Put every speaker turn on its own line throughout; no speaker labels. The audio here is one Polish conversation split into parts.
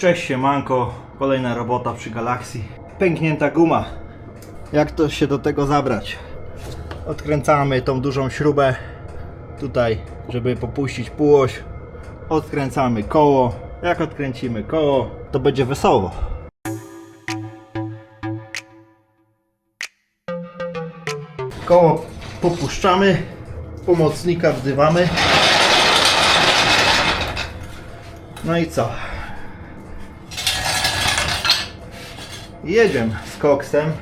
Cześć siemanko, kolejna robota przy Galaxii. Pęknięta guma. Jak to się do tego zabrać? Odkręcamy tą dużą śrubę tutaj, żeby popuścić półoś. Odkręcamy koło. Jak odkręcimy koło, to będzie wesoło. Koło popuszczamy, pomocnika wdywamy. No i co? Jedziemy z koksem.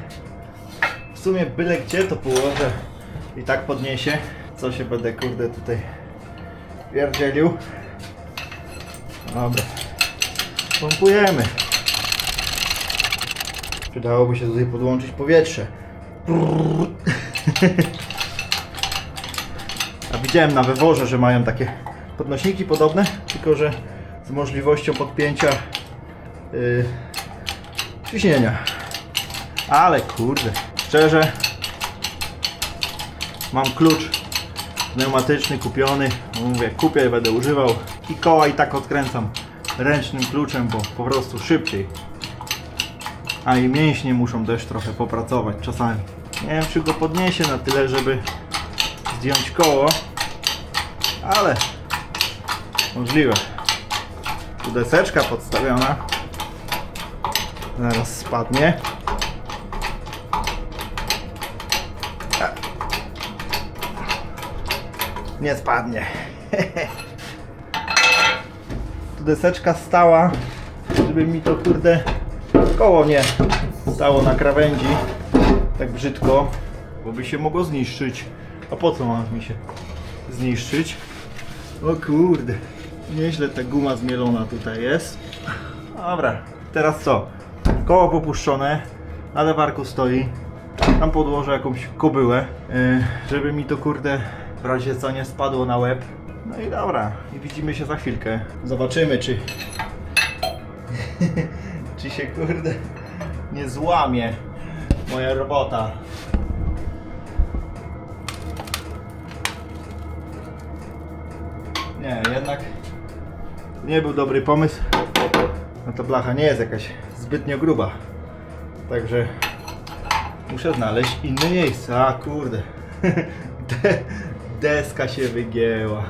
W sumie byle gdzie to położę i tak podniesie. Co się będę kurde tutaj pierdzielił. Dobra. Pompujemy. Przydałoby się tutaj podłączyć powietrze. A widziałem na wyworze, że mają takie podnośniki podobne, tylko że z możliwością podpięcia yy, ciśnienia. Ale kurde, szczerze, mam klucz pneumatyczny kupiony. Mówię, kupię i będę używał. I koła i tak odkręcam ręcznym kluczem, bo po prostu szybciej. A i mięśnie muszą też trochę popracować czasami. Nie wiem, czy go podniesie na tyle, żeby zdjąć koło, ale możliwe. Tu deseczka podstawiona. Zaraz spadnie. Nie spadnie. Tu deseczka stała, żeby mi to kurde koło nie stało na krawędzi tak brzydko, bo by się mogło zniszczyć. A po co ma mi się zniszczyć? O kurde, nieźle ta guma zmielona tutaj jest. Dobra, teraz co? Koło popuszczone, na lewarku stoi. Tam podłożę jakąś kobyłę, yy, żeby mi to kurde w razie co nie spadło na łeb. No i dobra, i widzimy się za chwilkę. Zobaczymy czy czy się kurde nie złamie moja robota. Nie, jednak nie był dobry pomysł. No to blacha nie jest jakaś zbytnio gruba. Także muszę znaleźć inne miejsce. A kurde. De deska się wygięła.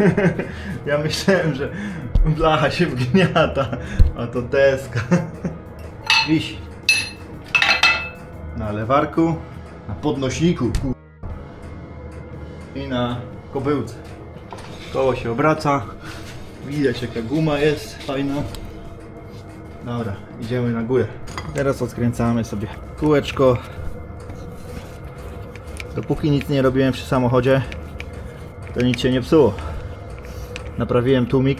ja myślałem, że blacha się wgniata, a to deska. Wisi. Na lewarku, na podnośniku i na kobyłce. Koło się obraca. Widać jaka guma jest fajna. Dobra, idziemy na górę. Teraz odkręcamy sobie kółeczko. Dopóki nic nie robiłem przy samochodzie, to nic się nie psuło. Naprawiłem tłumik.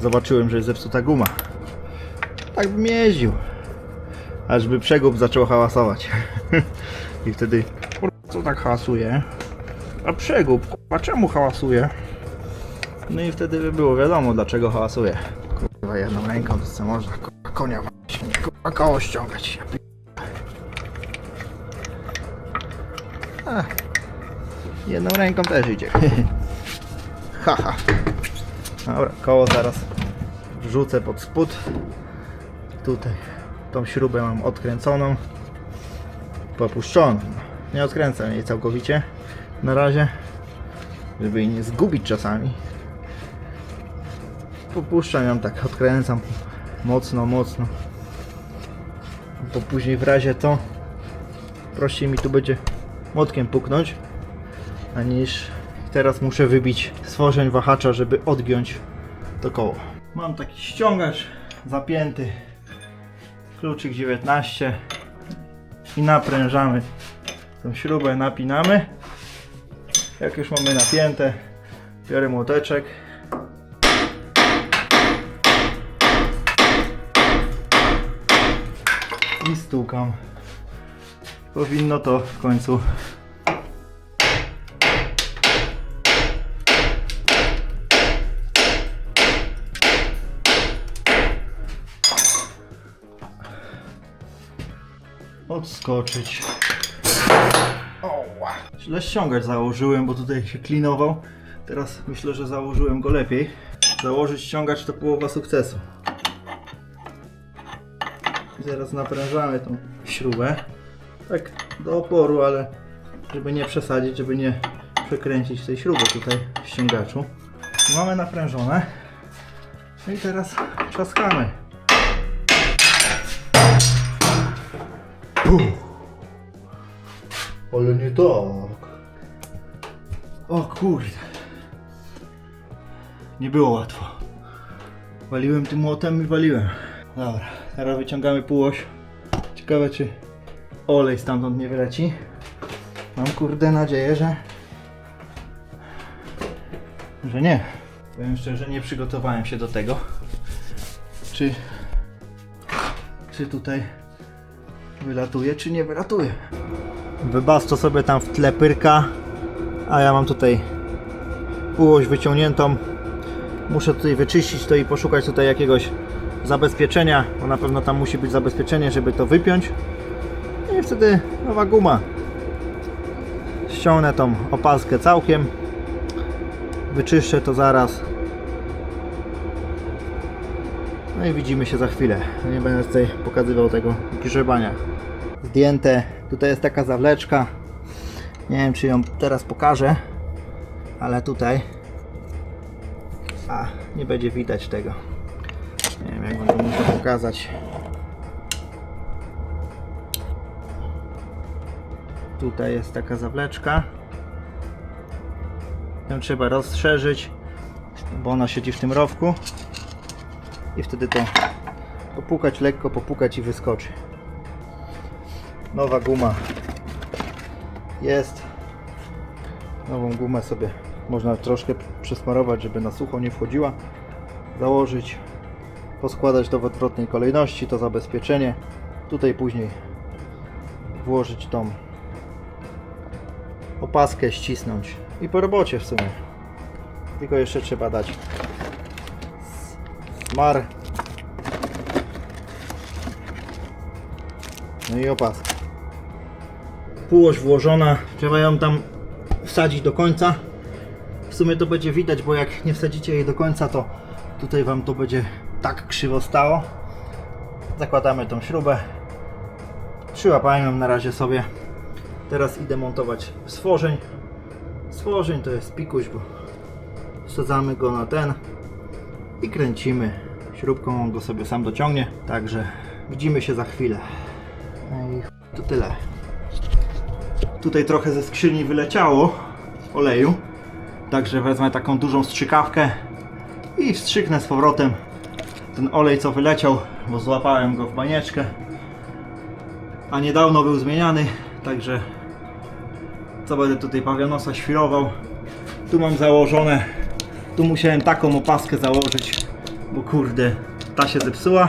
Zobaczyłem, że jest zepsuta guma. Tak bym jeździł. Aż by przegub zaczął hałasować. I wtedy, co tak hałasuje? A przegub, kurwa, czemu hałasuje? No i wtedy by było wiadomo, dlaczego hałasuje. Kurwa, jedną ręką to co można, konia kurwa, koło ściągać. Jedną ręką też idzie. Haha. Dobra, koło zaraz wrzucę pod spód. Tutaj tą śrubę mam odkręconą, popuszczoną. Nie odkręcam jej całkowicie na razie, żeby jej nie zgubić czasami. Popuszczam ją tak, odkręcam mocno, mocno. Bo później w razie to prościej mi tu będzie młotkiem puknąć, a niż teraz muszę wybić stworzeń wahacza, żeby odgiąć to koło. Mam taki ściągacz zapięty, kluczyk 19 i naprężamy tą śrubę, napinamy. Jak już mamy napięte, biorę młoteczek. I stukam. Powinno to w końcu odskoczyć. Oła. Źle ściągacz założyłem, bo tutaj się klinował. Teraz myślę, że założyłem go lepiej. Założyć ściągacz to połowa sukcesu. Zaraz naprężamy tą śrubę. Tak do oporu, ale żeby nie przesadzić, żeby nie przekręcić tej śruby tutaj w ściągaczu. Mamy naprężone. No i teraz trzaskamy. Puh. Ale nie tak. O kurde. Nie było łatwo. Waliłem tym młotem i waliłem. Dobra, teraz wyciągamy półoś. Ciekawe czy olej stamtąd nie wyleci. Mam kurde nadzieję, że... Że nie. Powiem szczerze, nie przygotowałem się do tego. Czy... Czy tutaj wylatuje, czy nie wylatuje. Wybasto sobie tam w tle pyrka, a ja mam tutaj półoś wyciągniętą. Muszę tutaj wyczyścić to i poszukać tutaj jakiegoś zabezpieczenia, bo na pewno tam musi być zabezpieczenie, żeby to wypiąć. I wtedy nowa guma. Ściągnę tą opaskę całkiem. Wyczyszczę to zaraz. No i widzimy się za chwilę. Nie będę tutaj pokazywał tego grzebania. Zdjęte. Tutaj jest taka zawleczka. Nie wiem czy ją teraz pokażę. Ale tutaj. A, nie będzie widać tego. Nie wiem jak wam to muszę pokazać. Tutaj jest taka zawleczka. Ją trzeba rozszerzyć, bo ona siedzi w tym rowku. I wtedy to popukać lekko, popukać i wyskoczy. Nowa guma jest. Nową gumę sobie można troszkę przesmarować, żeby na sucho nie wchodziła. Założyć, poskładać to w odwrotnej kolejności, to zabezpieczenie. Tutaj później włożyć tą opaskę, ścisnąć i po robocie w sumie. Tylko jeszcze trzeba dać smar. No i opaskę. Półoś włożona, trzeba ją tam wsadzić do końca. W sumie to będzie widać, bo jak nie wsadzicie jej do końca, to tutaj Wam to będzie tak krzywo stało. Zakładamy tą śrubę. Przyłapałem ją na razie sobie. Teraz idę montować stworzeń. Stworzeń to jest pikuś, bo wsadzamy go na ten i kręcimy śrubką, on go sobie sam dociągnie. Także widzimy się za chwilę. No i to tyle. Tutaj trochę ze skrzyni wyleciało oleju. Także wezmę taką dużą strzykawkę i wstrzyknę z powrotem ten olej co wyleciał, bo złapałem go w banieczkę. A niedawno był zmieniany, także co będę tutaj pawionosa świrował. Tu mam założone, tu musiałem taką opaskę założyć, bo kurde, ta się zepsuła,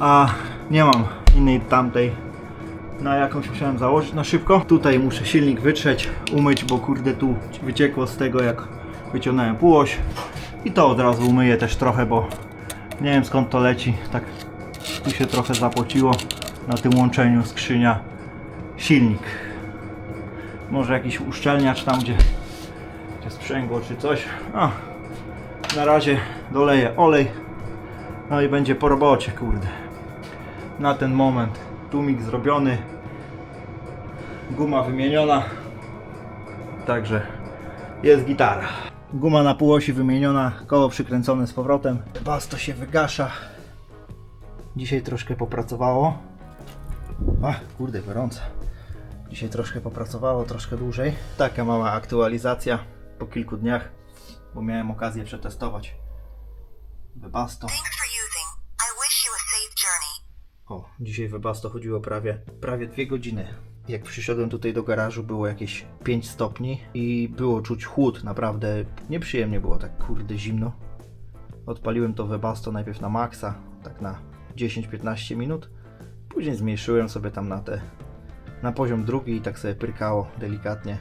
a nie mam innej tamtej na jakąś musiałem założyć na szybko. Tutaj muszę silnik wytrzeć, umyć, bo kurde tu wyciekło z tego jak wyciągnąłem półoś. I to od razu umyję też trochę, bo nie wiem skąd to leci. Tak tu się trochę zapociło na tym łączeniu skrzynia silnik. Może jakiś uszczelniacz tam gdzie, gdzie sprzęgło czy coś. Na razie doleję olej. No i będzie po robocie, kurde. Na ten moment tłumik zrobiony. Guma wymieniona. Także jest gitara. Guma na półosi wymieniona, koło przykręcone z powrotem. Bas to się wygasza. Dzisiaj troszkę popracowało. Ach, kurde, gorąco. Dzisiaj troszkę popracowało, troszkę dłużej. Taka mała aktualizacja po kilku dniach, bo miałem okazję przetestować Webasto. O, dzisiaj Webasto chodziło prawie, prawie dwie godziny. Jak przyszedłem tutaj do garażu było jakieś 5 stopni i było czuć chłód, naprawdę nieprzyjemnie było, tak kurde zimno. Odpaliłem to Webasto najpierw na maksa, tak na 10-15 minut. Później zmniejszyłem sobie tam na te, na poziom drugi i tak sobie pyrkało delikatnie.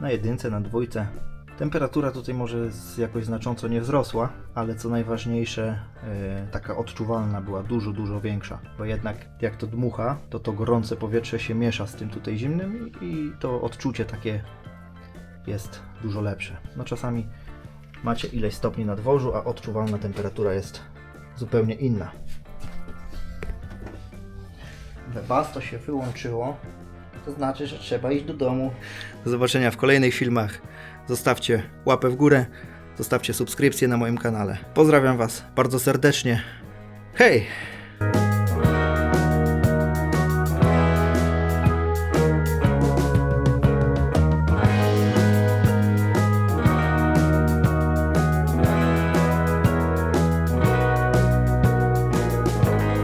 Na jedynce, na dwójce. Temperatura tutaj może jakoś znacząco nie wzrosła, ale co najważniejsze, e, taka odczuwalna była dużo, dużo większa. Bo jednak jak to dmucha, to to gorące powietrze się miesza z tym tutaj zimnym i, i to odczucie takie jest dużo lepsze. No czasami macie ileś stopni na dworzu, a odczuwalna temperatura jest zupełnie inna. Webasto się wyłączyło. To znaczy, że trzeba iść do domu. Do zobaczenia w kolejnych filmach. Zostawcie łapę w górę, zostawcie subskrypcję na moim kanale. Pozdrawiam Was bardzo serdecznie. Hej!